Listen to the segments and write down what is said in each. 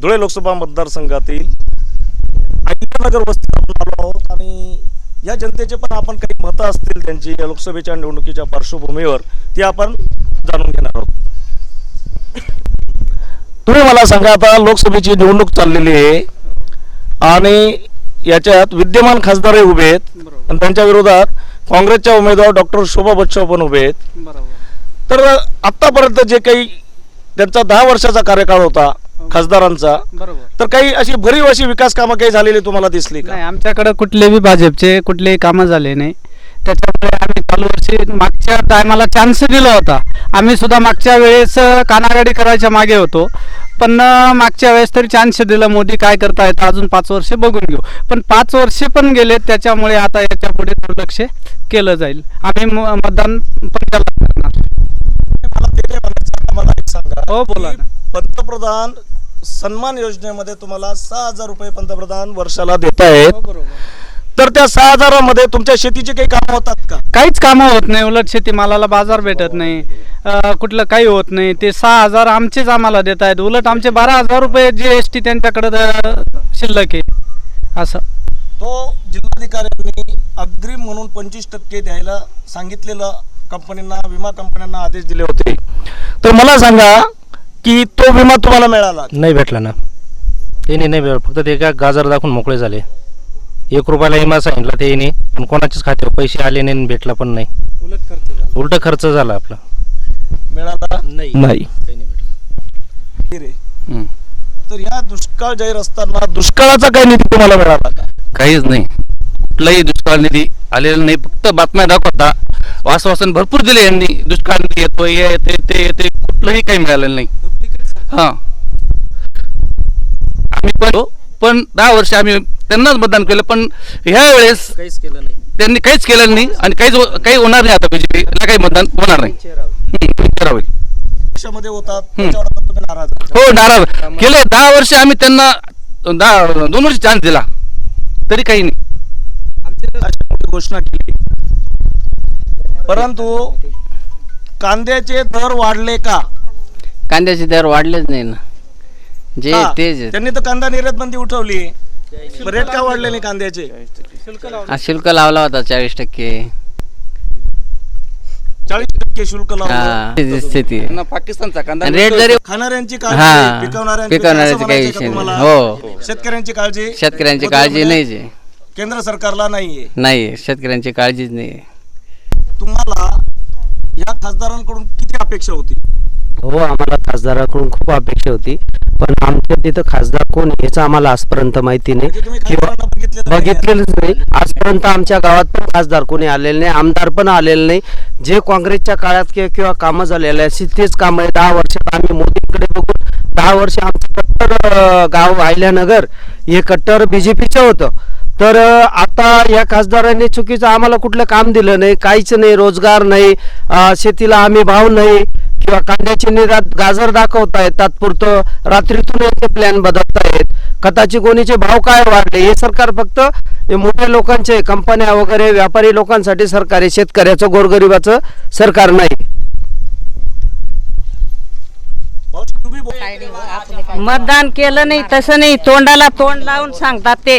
धुळे लोकसभा मतदारसंघातील अहिल्यानगर वस्तीत आपण आलो आहोत आणि या जनतेचे पण आपण काही मतं असतील त्यांची या लोकसभेच्या निवडणुकीच्या पार्श्वभूमीवर ती आपण जाणून घेणार आहोत. तुम्ही मला सांगा आता लोकसभेची निवडणूक चाललेली आहे आणि याच्यात विद्यमान खासदारही उभे आहेत. आणि त्यांच्या विरोधात काँग्रेसच्या उमेदवार डॉक्टर शोभा बच्चाव पण उभे आहेत. तर आतापर्यंत जे काही त्यांचा दहा वर्षाचा कार्यकाळ होता खासदारांचा बरोबर. तर काही अशी भरीव अशी विकास कामं काही झालेली तुम्हाला दिसली का? नाही आमच्याकडे कुठलेही भाजपचे कुठलेही कामं झाले नाही. त्याच्यामुळे आम्ही चालू वर्षी मागच्या टायमाला चान्स दिला होता. आम्ही सुद्धा मागच्या वेळेस कानागाडी करायच्या मागे होतो. पण मागच्या वेळेस तरी चान्स दिला. मोदी काय करतायत अजून पाच वर्ष बघून घेऊ. पण पाच वर्ष पण गेले त्याच्यामुळे आता याच्यापुढे दुर्लक्ष केलं जाईल. आम्ही मतदान पण हो, बोला. पंतप्रधान सन्मान योजनेमध्ये तुम्हाला सहा हजार रुपये पंतप्रधान वर्षाला देत आहेत तर त्या सहा हजारामध्ये तुमच्या शेतीचे काही काम होतात का? काहीच कामं होत नाही. उलट शेतीमालाला बाजार भेटत नाही. अं, कुठलं काही होत नाही. ते सहा हजार आमचेच आम्हाला देत आहेत. उलट आमचे बारा हजार रुपये जी एस टी त्यांच्याकडे अं, शिल्लक आहे. असं. तो जिल्हाधिकाऱ्यांनी अग्रिम म्हणून पंचवीस टक्के द्यायला सांगितलेलं कंपनींना विमा कंपन्यांना आदेश दिले होते. तर मला सांगा की तो विमा तुम्हाला मिळाला? नाही भेटला ना. त्यांनी नाही भेटला फक्त ते काय गाजर दाखवून मोकळे झाले. एक रुपयाला इमा सांगितला ते येणे पण कोणाच्याच खात्यावर पैसे आले नाही आणि भेटला पण नाही. उलट खर्च उलट खर्च झाला आपला. मिळाला? नाही. नाही. काही नाही भेटला. रे. तर या दुष्काळ जाहीर असताना दुष्काळाचा काही निधी तुम्हाला मिळाला का? काहीच नाही. कुठलाही दुष्काळ निधी आलेला नाही. फक्त बातम्या दाखवता. आश्वासन भरपूर दिले यांनी. दुष्काळ निधी येतो हे येते ते येते कुठलंही काही मिळालेलं नाही. हा. पण दहा वर्ष आम्ही त्यांनाच मतदान केलं पण ह्या वेळेस काहीच केलं नाही. त्यांनी काहीच केलेलं नाही आणि काहीच हो- काही होणार नाही आता बीजेपीला काही मतदान होणार नाही. हम्म, करावे पक्षामध्ये होतात त्याच्यावर आता तुम्ही नाराज आहात. हो नाराज. गेले दहा वर्ष आम्ही त्यांना दहा दोन वर्ष चान्स दिला. तरी काही नाही. अशी मोठी घोषणा केली. परंतु कांद्याचे दर वाढले का? कांद्याचे दर वाढलेच नाही ना. जे आहेत. त्यांनी तर कांदा निर्यात बंदी उठवली रेट का वाढले नाही कांद्याचे? हा, शुल्क लावला होता चाळीस टक्के. चाळीस टक्के शुल्क हा लावलं. स्थिती आहे. पाकिस्तानचा कांदा आणि रेट जरी खाणाऱ्यांची हा काळजी पिकवणाऱ्यांची पिकवणाऱ्याची असं काही म्हणायचं विषय नाही? हो. शेतकऱ्यांची काळजी? शेतकऱ्यांची काळजी म्हणजे नाहीच आहे केंद्र सरकारला नाहीये नाही शेतकऱ्यांची काळजीच नाही. तुम्हाला या खासदारांकडून किती अपेक्षा होती? हो आम्हाला खासदाराकडून खूप अपेक्षा होती. पण आमच्या तिथं खासदार कोण याचं आम्हाला आजपर्यंत माहिती नाही. म्हणजे किंवा नाही. बघितलेलंच नाही. आजपर्यंत आमच्या गावात पण खासदार कोणी आलेले नाही आमदार पण आलेले नाही. जे काँग्रेसच्या काळात किंवा कामं झालेले असतील तेच कामं आहे दहा वर्षात आम्ही मोदींकडे बघून दहा वर्ष आमचं कट्टर गाव अहिल्यानगर हे कट्टर बीजेपीचं होतं. तर आता या खासदारांनी चुकीचं आम्हाला कुठलं काम दिलं नाही काहीच नाही रोजगार नाही शेतीला आम्ही भाव नाही. किंवा कांद्याची निर्यात गाजर दाखवतायत तात्पुरतं रात्रीतून याचे प्लॅन बदलतायत. खताची गोणीचे भाव काय वाढले? हे सरकार फक्त हे मोठ्या लोकांचे कंपन्या वगैरे व्यापारी लोकांसाठी सरकार आहे शेतकऱ्याचं गोरगरिबाचं सरकार नाही. मतदान केलं नाही तसं नाही. तोंडाला तोंड लावून सांगतात ते.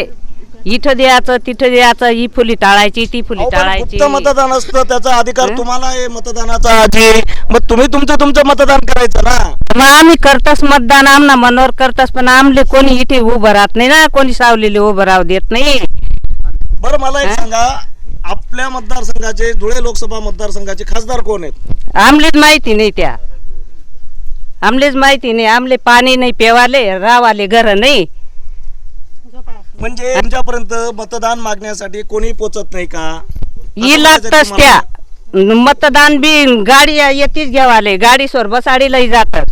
इथं द्यायचं तिथं द्यायचं ही फुली टाळायची ती फुली अहो, पण टाळायची. गुप्त मतदान असतं त्याचा अधिकार? तुम्हाला आहे मतदानाचा आधी. मग तुम्ही तुमचं तुमचं मतदान करायचं ना. मग आम्ही करताच मतदान आमना मनोर करताच पण आमले कोणी इथे उभं राहत नाही ना कोणी सावलेले उभं राहू देत नाही. बरं मला एक? सांगा आपल्या मतदारसंघाचे धुळे लोकसभा मतदारसंघाचे खासदार कोण आहेत? आमलेच माहिती नाही त्या. आमलेच माहिती नाही आमले पाणी नाही पेवाले रावाले घर नाही. म्हणजे तुमच्यापर्यंत मतदान मागण्यासाठी कोणी पोचत नाही का? ही लागतच त्या? मतदान बी गाडी येतीच घ्यावाले. गाडी सोर बसाडीलाही जातात.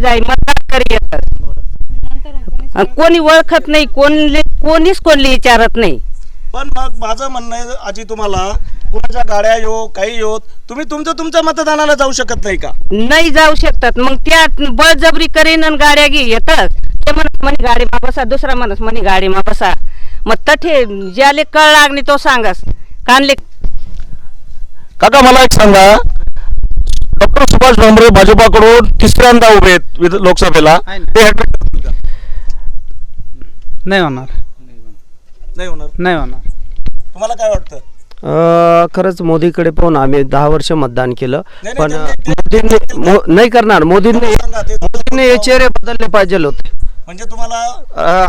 जाई मतदान करी येतात. आणि कोणी ओळखत नाही कोणी कोणीच कोणी विचारत नाही. पण मग माझं म्हणणं आहे आजी तुम्हाला कुणाच्या गाड्या येऊ काही येऊ तुम्ही तुमचं तुमच्या मतदानाला जाऊ शकत नाही का? नाही जाऊ शकतात. मग त्या बळजबरी करीन आणि गाड्या घे येतात. म्हणे गाडीमा बसा दुसरा म्हणत म्हणे गाडीमा बसा. मग तठे ज्याले कळ लागणे तो सांगस. कानले काका मला एक सांगा. डॉक्टर सुभाष भामरे भाजपाकडून तिसऱ्यांदा उभे आहेत विध- लोकसभेला. आहे ना. ते हॅट्रिक करतील का? नाही होणार. नाही होणार? नाही होणार. तुम्हाला काय वाटतं? अ, खरंच मोदीकडे पाहून आम्ही दहा वर्ष मतदान केलं. नाही, पण मोदींनी मो- नाही करणार. मोदींनी सांगा ते मोदींनी हे चेहरे बदलले पाहिजे होते. म्हणजे तुम्हाला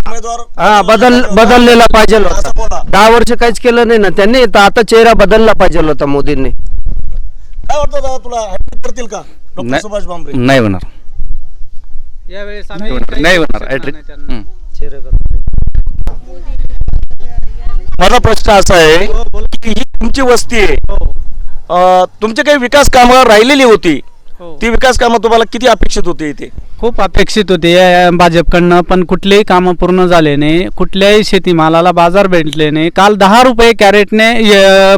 उमेदवार हा बदल बदललेला पाहिजे असं बोला. होता. दहा वर्ष काहीच केलं नाही ना. त्यांनी तर आता चेहरा बदलला पाहिजे होता मोदींनी. काय वाटतं दादा तुला? हॅट्रिक करतील का? डॉक्टर नाही. सुभाष भामरे. नाही होणार. यावेळेस नाही होणार. नाही होणार. हॅट्रिक हं. चेहरे बदल माझा प्रश्न असा आहे की ही तुमची वस्ती आहे. हो. अ, तुमचे काही विकास कामं राहिलेली होती. हो. ती विकास कामं तुम्हाला किती अपेक्षित होती इथे? खूप अपेक्षित होते. या भाजपकडनं पण कुठलेही कामं पूर्ण झाले नाही. कुठल्याही शेतीमालाला बाजार भेटले नाही. काल दहा रुपये कॅरेटने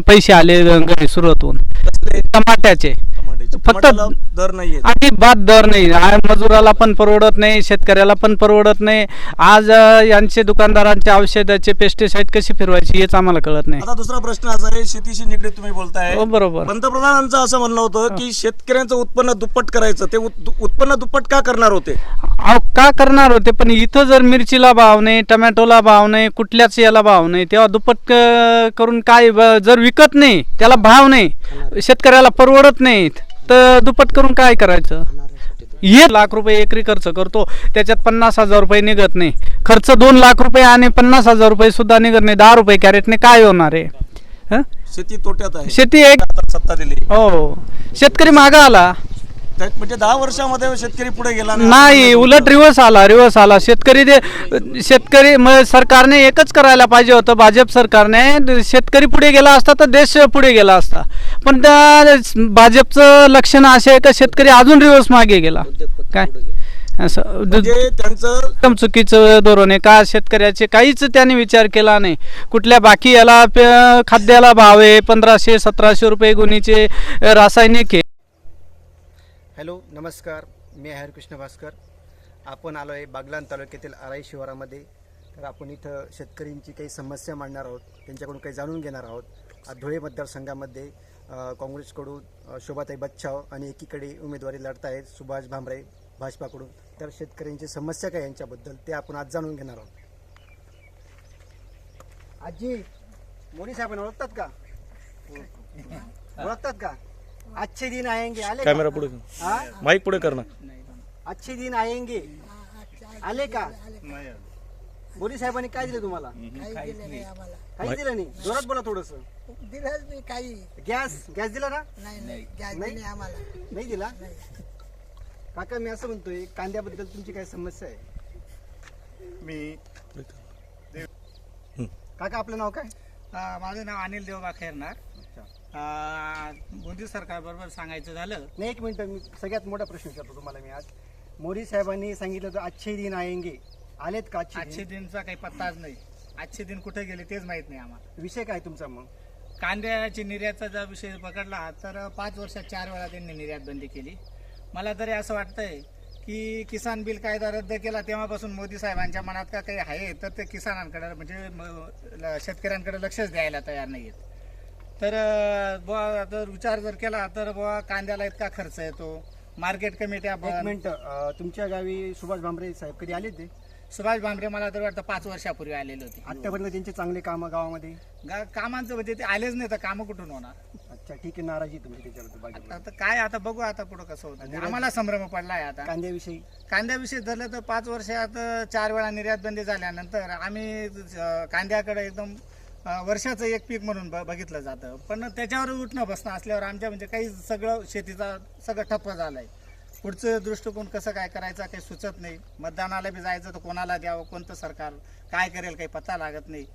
पैसे आले घरी सुरतून टमाट्याचे. फक्त दर नाहीये. अजिबात दर नाही. मजुराला पण परवडत नाही शेतकऱ्याला पण परवडत नाही. आज यांचे दुकानदारांचे औषधाचे पेस्टिसाईड कशी फिरवायची हेच आम्हाला कळत नाही. आता दुसरा प्रश्न असा आहे शेतीशी निगडीत तुम्ही बोलताय. हो बरोबर. पंतप्रधानांचं असं म्हणणं होतं की शेतकऱ्यांचं उत्पन्न दुप्पट करायचं. ते उत- उत्पन्न दुप्पट का करणार होते? का करणार होते? पण इथं जर मिरचीला भाव नाही टमॅटोला भाव नाही कुठल्याच याला भाव नाही तेव्हा दुप्पट करून काय जर विकत नाही त्याला भाव नाही शेतकऱ्याला परवडत नाहीत. तर दुप्पट करून काय करायचं? हे लाख रुपये एकरी खर्च करतो त्याच्यात पन्नास हजार रुपये निघत नाही. खर्च दोन लाख रुपये आणि पन्नास हजार रुपये सुद्धा निघत नाही. दहा रुपये कॅरेटने काय होणार आहे? हं? शेती तोट्यात आहे. शेती एक सत्ता दिली. हो. शेतकरी मागा आला. त्या- म्हणजे दहा वर्षामध्ये शेतकरी पुढे गेला नाही. उलट रिवर्स आला रिवर्स आला. शेतकरी ते शेतकरी म- सरकारने एकच करायला पाहिजे होतं. भाजप सरकारने शेतकरी पुढे गेला असता तर देश पुढे गेला असता. पण त्या भाजपचं लक्षण असे आहे का शेतकरी अजून रिवर्स मागे गेला? काय? असं द- म्हणजे त्यांचं एकदम चुकीचं धोरण आहे. का शेतकऱ्याचे काहीच त्यांनी विचार केला नाही. कुठल्या बाकी याला प- खाद्याला भाव आहे. पंधराशे सतराशे रुपये गुणीचे रासायनिक आहे. हॅलो नमस्कार. मी हरिकृष्ण भास्कर. आपण आलो आहे बागलान तालुक्यातील आराई शिवारामध्ये. तर आपण इथं शेतकऱ्यांची काही समस्या मांडणार आहोत त्यांच्याकडून काही जाणून घेणार आहोत. धुळे मतदारसंघामध्ये काँग्रेसकडून शोभाताई बच्छाव आणि एकीकडे उमेदवारी लढत आहेत सुभाष भामरे भाजपाकडून. तर शेतकऱ्यांची समस्या काय यांच्याबद्दल ते आपण आज जाणून घेणार आहोत. आजी मोदी साहेबांना ओळखतात का? ओळखतात का? अच्छे दिन आएंगे आले का? कॅमेरा पुढे हा? माईक पुढे करणं अच्छे दिन आएंगे। आले का? मोदी साहेबांनी काय दिलं तुम्हाला? काही दिलं नाही? जोरात बोला थोडस. दिलंच नाही काही गॅस? गॅस दिला ना? नाही? नाही गॅस नाही? नाही आम्हाला नाही दिला? काका मी असं म्हणतोय कांद्याबद्दल तुमची काय समस्या आहे? मी काका आपलं नाव काय? अ, माझं नाव अनिल देवबा खैरनार अ, मोदी सरकारबरोबर सांगायचं झालं. नाही एक मिनिट मी सगळ्यात मोठा प्रश्न विचारतो तुम्हाला मी आज. मोदी साहेबांनी सांगितलं तर अच्छे दिन आएंगे. आलेत का अच्छे आजचे दिन? दिनचा काही पत्ताच नाही. आजचे दिन कुठे गेले तेच माहीत नाही आम्हाला. विषय काय तुमचा मग? कांद्याची निर्यातचा जर विषय पकडला तर पाच वर्षात चार वेळा त्यांनी निर्यात बंदी केली. मला तरी असं वाटतंय की किसान बिल कायदा रद्द केला तेव्हापासून मोदी साहेबांच्या मनात का काही आहे? तर ते किसानांकडे म्हणजे म- ल- शेतकऱ्यांकडे लक्षच द्यायला तयार नाही आहेत तर बुवा जर विचार जर केला तर बुवा कांद्याला इतका खर्च येतो. मार्केट कमिट्या एक मिनिट अं, तुमच्या गावी सुभाष भामरे साहेब कधी आले ते? सुभाष भामरे मला तर वाटतं पाच वर्षापूर्वी आलेले होते. आतापर्यंत त्यांचे चांगले कामं गावामध्ये? गा- कामांचं म्हणजे ते आलेच नाही तर कामं कुठून होणार? अच्छा ठीक आहे नाराजी आहे तुमची त्याच्याबद्दल. आता काय आता बघू आता पुढं कसं होतं. ते. आम्हाला संभ्रम पडलाय आता. कांद्याविषयी? कांद्याविषयी धरलं तर पाच वर्षात चार वेळा निर्यात बंदी झाल्यानंतर आम्ही अं, कांद्याकडे एकदम वर्षाचं एक पीक म्हणून ब- बघितलं जातं. पण त्याच्यावर उठणं बसणं असल्यावर आमच्या म्हणजे काही सगळं शेतीचा सगळं ठप्प झालंय. पुढचं दृष्टिकोन कसं काय करायचं काही सुचत नाही. मतदानाला बी जायचं तर कोणाला द्यावं कोणतं सरकार काय करेल काही पत्ता लागत नाही.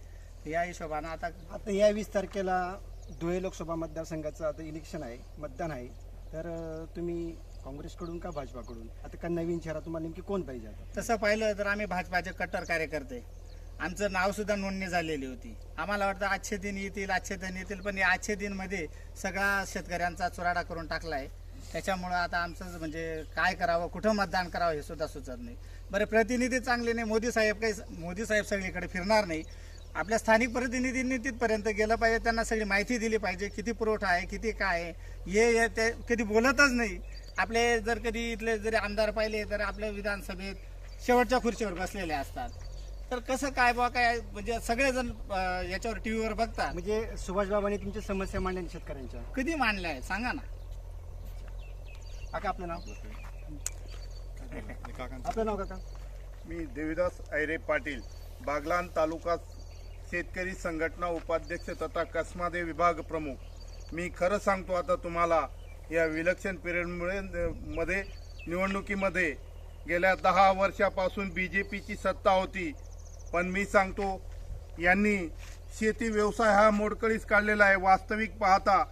या हिशोबानं आता आता या वीस तारखेला धुळे लोकसभा मतदारसंघाचं आता इलेक्शन आहे मतदान आहे. तर तुम्ही काँग्रेसकडून का भाजपाकडून? आता का नवीन चेहरा तुम्हाला नेमकी कोण पाहिजे तसं पाहिलं तर आम्ही भाजपाचे कट्टर कार्यकर्ते. आमचं नाव सुद्धा नोंदणी झालेली होती. आम्हाला वाटतं आजचे दिन येतील आजचे दिन येतील पण या आजचे दिनमध्ये सगळा शेतकऱ्यांचा चुराडा करून टाकलाय. त्याच्यामुळं आता आमचं म्हणजे काय करावं कुठं मतदान करावं हे सुद्धा सुचत नाही. बरं प्रतिनिधी चांगले नाही. मोदी साहेब काही मोदी साहेब सगळीकडे फिरणार नाही. आपल्या स्थानिक प्रतिनिधींनी तिथपर्यंत गेलं पाहिजे त्यांना सगळी माहिती दिली पाहिजे किती पुरवठा आहे किती काय आहे. हे हे ते कधी बोलतच नाही. आपले जर कधी इथले जरी आमदार पाहिले तर आपल्या विधानसभेत शेवटच्या खुर्चीवर बसलेले असतात. तर कसं काय बा काय म्हणजे सगळेजण अं, याच्यावर टी व्हीवर बघतात. म्हणजे सुभाषबाबांनी तुमच्या समस्या मांडल्या शेतकऱ्यांच्या? कधी मांडल्या आहे सांगा ना. काका आपलं नाव? आपलं नाव काका? मी देवीदास ऐरे पाटील बागलान तालुका शेतकरी संघटना उपाध्यक्ष तथा कसमादे विभाग प्रमुख. मी खरं सांगतो आता तुम्हाला या विलक्षण पिरियडमुळे मध्ये निवडणुकीमध्ये गेल्या दहा वर्षापासून बी जे पीची सत्ता होती. पण मी सांगतो यांनी शेती व्यवसाय हा मोडकळीस काढलेला आहे. वास्तविक पाहता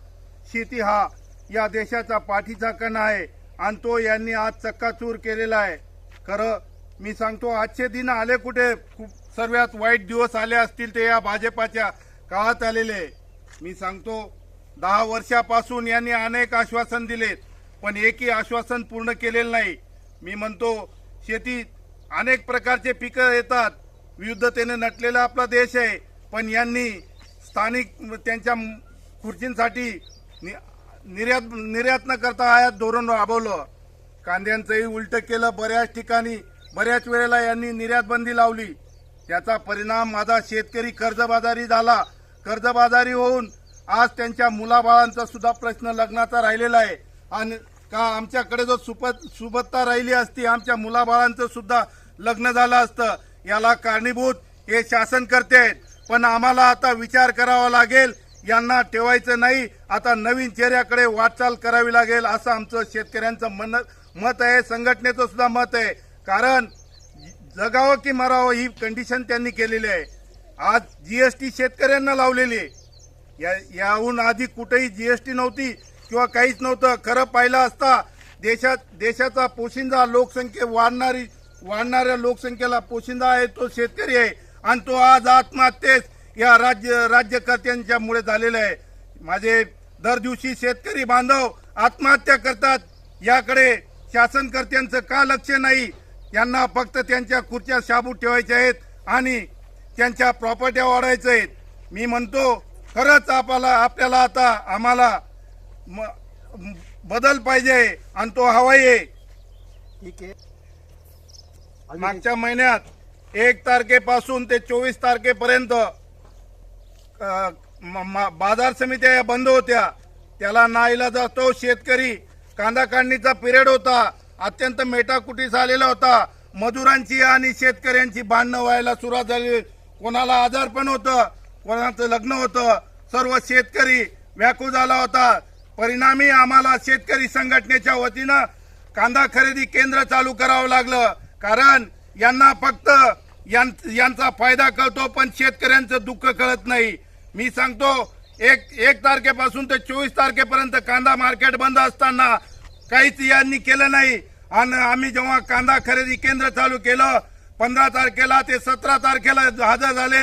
शेती हा या देशाचा पाठीचा कणा आहे आणि तो यांनी आज चक्काचूर केलेला आहे. खरं मी सांगतो आजचे दिन आले कुठे? खूप सर्वात वाईट दिवस आले असतील ते या भाजपाच्या काळात आलेले. मी सांगतो दहा वर्षापासून यांनी अनेक आश्वासन दिलेत पण एकही आश्वासन पूर्ण केलेलं नाही. मी म्हणतो शेतीत अनेक प्रकारचे पिकं येतात. विविधतेने नटलेला आपला देश आहे. पण यांनी स्थानिक त्यांच्या खुर्चींसाठी नि- निर्यात निर्यात न करता आयात धोरण राबवलं. कांद्यांचंही उलट केलं. बऱ्याच ठिकाणी बऱ्याच वेळेला यांनी निर्यात बंदी लावली. त्याचा परिणाम माझा शेतकरी कर्जबाजारी झाला. कर्जबाजारी होऊन आज त्यांच्या मुलाबाळांचा सुद्धा प्रश्न लग्नाचा राहिलेला आहे. आणि का आमच्याकडे जो सुपत सुबत्ता राहिली असती आमच्या मुलाबाळांचं सुद्धा लग्न झालं असतं. याला कारणीभूत हे शासन करते. आहेत पण आम्हाला आता विचार करावा लागेल. यांना ठेवायचं नाही. आता नवीन चेहऱ्याकडे वाटचाल करावी लागेल असं आमचं शेतकऱ्यांचं मन मत आहे. संघटनेचं सुद्धा मत आहे. कारण जगावं की मरावं ही कंडिशन त्यांनी केलेली आहे. आज जीएसटी शेतकऱ्यांना लावलेली आहे. या याहून आधी कुठेही जीएसटी नव्हती किंवा काहीच नव्हतं. खरं पाहिलं असता देशात देशाचा पोशिंदा लोकसंख्ये वाढणारी वाढणाऱ्या लोकसंख्येला पोशिंदा आहे तो शेतकरी आहे. आणि तो आज आत्महत्येस या राज्य राज्यकर्त्यांच्यामुळे झालेला आहे. माझे दर दिवशी शेतकरी बांधव आत्महत्या करतात. याकडे शासनकर्त्यांचं का लक्ष नाही? यांना फक्त त्यांच्या खुर्च्या शाबूत ठेवायच्या आहेत आणि त्यांच्या प्रॉपर्ट्या वाढायच्या आहेत. मी म्हणतो खरंच आपल्याला आपल्याला आता आम्हाला बदल पाहिजे आणि तो हवाई आहे. ठीक आहे. मागच्या महिन्यात एक तारखेपासून ते चोवीस तारखेपर्यंत म- बाजार समित्या या बंद होत्या. त्याला नाईला जातो शेतकरी कांदा काढणीचा पिरियड होता अत्यंत मेटाकुटीस झालेला होता. मजुरांची आणि शेतकऱ्यांची भांडणं व्हायला सुरुवात झाली. कोणाला आजार पण होतं कोणाचं लग्न होतं सर्व शेतकरी व्याकू झाला होता. परिणामी आम्हाला शेतकरी संघटनेच्या वतीनं कांदा खरेदी केंद्र चालू करावं लागलं. कारण यांना फक्त यां- यांचा फायदा कळतो पण शेतकऱ्यांचं दुःख कळत नाही. मी सांगतो एक एक तारखेपासून ते चोवीस तारखेपर्यंत कांदा मार्केट बंद असताना काहीच यांनी केलं नाही. आणि आम्ही जेव्हा कांदा खरेदी केंद्र चालू केलं पंधरा तारखेला ते सतरा तारखेला हजर झाले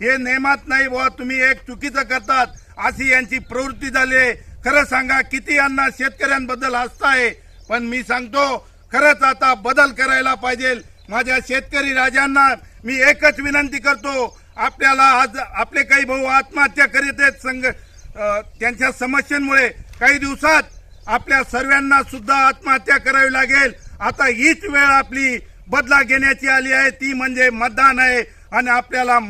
हे नेमात नाही बुवा तुम्ही एक चुकीचं करतात अशी यांची प्रवृत्ती झाली आहे. खरं सांगा किती यांना शेतकऱ्यांबद्दल आस्था आहे. पण मी सांगतो खरंच आता बदल करायला पाहिजे. माझ्या शेतकरी राजांना मी एकच विनंती करतो. आपल्याला आज आपले काही भाऊ आत्महत्या करीत आहेत संघ त्यांच्या समस्यांमुळे काही दिवसात आपल्या सर्वांना सुद्धा आत्महत्या करावी लागेल. आता हीच वेळ आपली बदला घेण्याची आली आहे. ती म्हणजे मतदान आहे. आणि आपल्याला मत